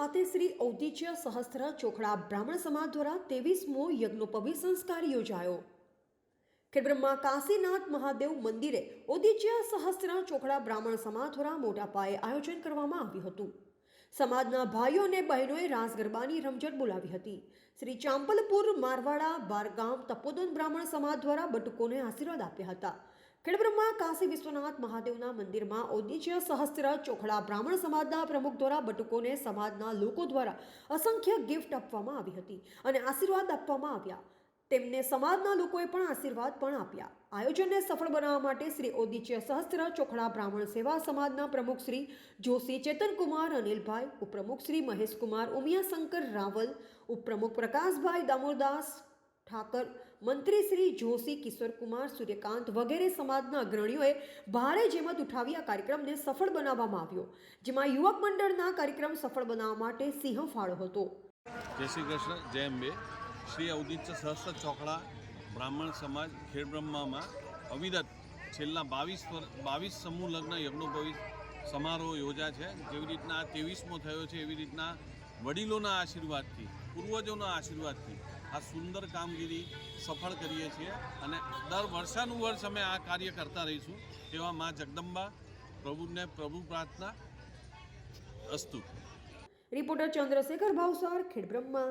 ખાતે શ્રી ઔદિચ્ય સહસ્ત્ર ચોખડા બ્રાહ્મણ સમાજ દ્વારા ત્રેવીસમો યજ્ઞોપવી સંસ્કાર યોજાયો. ખેડબ્રહ્મા કાશીનાથ મહાદેવ મંદિરે ઔદિચ્ય સહસ્ત્ર ચોખડા બ્રાહ્મણ સમાજ દ્વારા મોટા પાયે આયોજન કરવામાં આવ્યું હતું. સમાજના ભાઈઓ અને બહેનોએ રાસ ગરબાની રમઝટ બોલાવી હતી. શ્રી ચાંપલપુર મારવાડા બારગામ તપોદન બ્રાહ્મણ સમાજ દ્વારા બટુકોને આશીર્વાદ આપ્યા હતા. ખેડબ્રહ્મા, કાશી વિશ્વનાથ મહાદેવના મંદિરમાં ઔદિચ્ય સહસ્ત્ર, ચોખડા બ્રાહ્મણ સમાજના પ્રમુખ દ્વારા બટુકોને સમાજના લોકો દ્વારા અસંખ્ય ગિફ્ટ આપવામાં આવી હતી અને આશીર્વાદ આપવામાં આવ્યા. તેમને સમાજના લોકોએ પણ આશીર્વાદ પણ આપ્યા. આયોજનને સફળ બનાવવા માટે શ્રી ઔદિચ્ય સહસ્ત્ર, ચોખડા બ્રાહ્મણ સેવા સમાજના પ્રમુખ શ્રી જોશી ચેતનકુમાર, અનિલભાઈ, ઉપપ્રમુખ શ્રી મહેશકુમાર, ઉમિયાશંકર રાવલ, ઉપપ્રમુખ પ્રકાશભાઈ દામોદાસ ઠાકર. મંત્રી શ્રી જોશી કિશોરકુમાર, સૂર્યકાંત વગેરે સમાજના અગ્રણીઓએ ભારે જેમત ઉઠાવી આ કાર્યક્રમને સફળ બનાવવામાં આવ્યો, જેમાં યુવક મંડળના કાર્યક્રમ સફળ બનાવવા માટે સિંહ ફાળો હતો. જય શ્રી કૃષ્ણ, જય અંબે. શ્રી અવધિત સહસ્ત્ર ચોકડા, બ્રાહ્મણ સમાજ ખેડબ્રહ્મામાં અવિરત છેલ્લા બાવીસ બાવીસ સમૂહ લગ્ન યજ્ઞોપવિત સમારોહ યોજા છે. જેવી રીતના આ ત્રેવીસમો થયો છે, એવી રીતના વડીલોના આશીર્વાદથી, પૂર્વજોના આશીર્વાદથી આ સુંદર કામગીરી સફળ કરીએ છીએ અને દર વર્ષાનુવર્ષ અમે આ કાર્ય કરતા રહીશું તેવા મા જગદંબા પ્રભુને પ્રભુ પ્રાર્થના અસ્તુ. રિપોર્ટર ચંદ્રશેખર ભાવસાર, ખેડબ્રહ્મા.